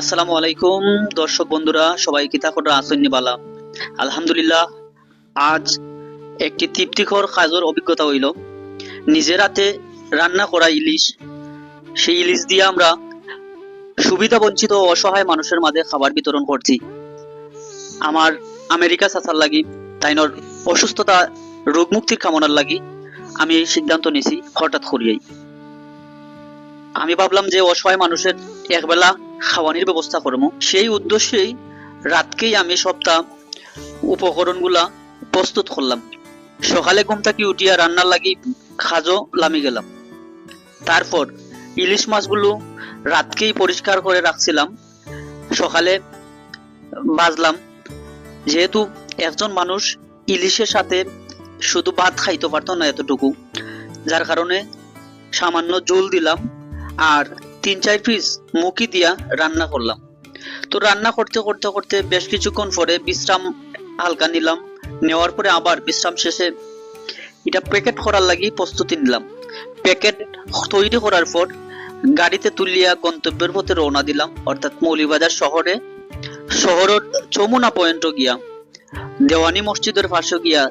আসসালামু আলাইকুম, দর্শক বন্ধুরা সবাই কিতা করে আসেননি বালা। আলহামদুলিল্লাহ, আজ একটি তৃপ্তিকর কাজের অভিজ্ঞতা হইল। নিজের হাতে রান্না করা ইলিশ, সেই ইলিশ দিয়ে আমরা সুবিধা, বঞ্চিত অসহায় মানুষের মাঝে খাবার বিতরণ করছি। আমার আমেরিকা চাচার লাগি, তাইনর অসুস্থতা রোগ মুক্তির কামনার লাগি আমি এই সিদ্ধান্ত নিছি হঠাৎ করিয়াই। আমি ভাবলাম যে অসহায় মানুষের একবেলা খাওয়ানির ব্যবস্থা করব। সেই উদ্দেশ্যেই রাতকেই আমি সপ্তাহ উপকরণগুলা প্রস্তুত করলাম। সকালে ঘুম থেকে উঠিয়া রান্নার লাগি খাজো লামি গেলাম। তারপর ইলিশ মাছগুলো রাতকেই পরিষ্কার করে রাখছিলাম। সকালে বাজলাম। যেহেতু একজন মানুষ ইলিশের সাথে শুধু ভাত খাইতে পারতো না এতটুকু, যার কারণে সামান্য জল দিলাম। আর তিন চার পিস মুখি দিয়া রান্না করলাম। তো রান্না করতে করতে করতে বেশ কিছুক্ষণ পরে বিশ্রাম হালকা নিলাম। নেওয়ার পরে আবার বিশ্রাম শেষে এটা প্যাকেট করার লাগি প্রস্তুতি নিলাম। প্যাকেট তৈরি করার পর গাড়িতে তুলিয়া গন্তব্যের পথে রওনা দিলাম, অর্থাৎ মৌলিবাজার শহরে। শহরের যমুনা পয়েন্টও গিয়া, দেওয়ানি মসজিদের পাশে গিয়া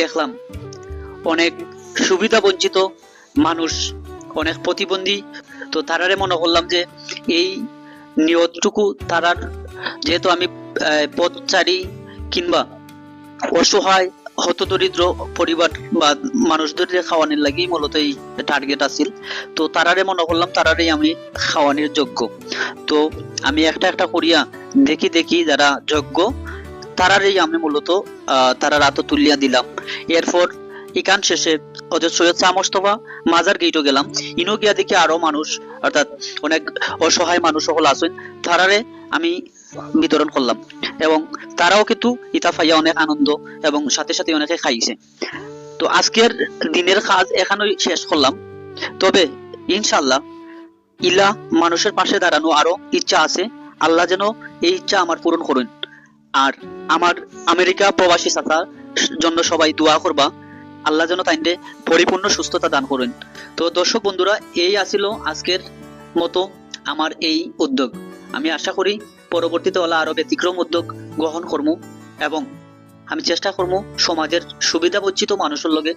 দেখলাম অনেক সুবিধা বঞ্চিত মানুষ, অনেক প্রতিবন্ধী তো তারারে মনে করলাম যে এই নিয়তটুকু তারার যেহেতু আমি পথচারী কিংবা অসহায় হতদরিদ্র পরিবার বা মানুষদের খাওয়ানির লাগি মূলত এই টার্গেট আছিল। তো তারারে মনে করলাম তারারই আমি খাওয়ানির যোগ্য। তো আমি একটা একটা করিয়া দেখি দেখি যারা যোগ্য তারারই আমি মূলত আহ, তারা রাত তুলিয়া দিলাম। এরপর ইকান শেষে ওদের সৈয়দ শাহ মোস্তফা মাজার গেটও গেলাম। ইনো গিয়া দেখি আরও মানুষ, অর্থাৎ অনেক অসহায় মানুষ সকল আছেন তারারে আমি বিতরণ করলাম এবং তারাও কিন্তু ইতা পাইয়া অনেক আনন্দ এবং সাথে সাথে অনেকে খাইছে। তো আজকের দিনের কাজ এখানেই শেষ করলাম। তবে ইনশাল্লাহ ইলা মানুষের পাশে দাঁড়ানো আরও ইচ্ছা আছে। আল্লাহ যেন এই ইচ্ছা আমার পূরণ করুন। আর আমার আমেরিকা প্রবাসী চাচার জন্য সবাই দোয়া করবা। আল্লাহ যেন তাইন্ডে পরিপূর্ণ সুস্থতা দান করুন। তো দর্শক বন্ধুরা, এই আসিল আজকের মতো আমার এই উদ্যোগ। আমি আশা করি পরবর্তীতে ওলা আরও ব্যতিক্রম উদ্যোগ গ্রহণ করব এবং আমি চেষ্টা করব সমাজের সুবিধা বঞ্চিত মানুষের লগে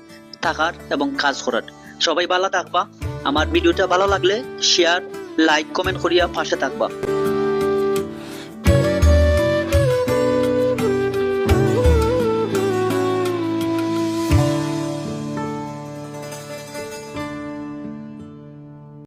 থাকার এবং কাজ করার। সবাই ভালো থাকবা। আমার ভিডিওটা ভালো লাগলে শেয়ার লাইক কমেন্ট করিয়া পাশে থাকবা।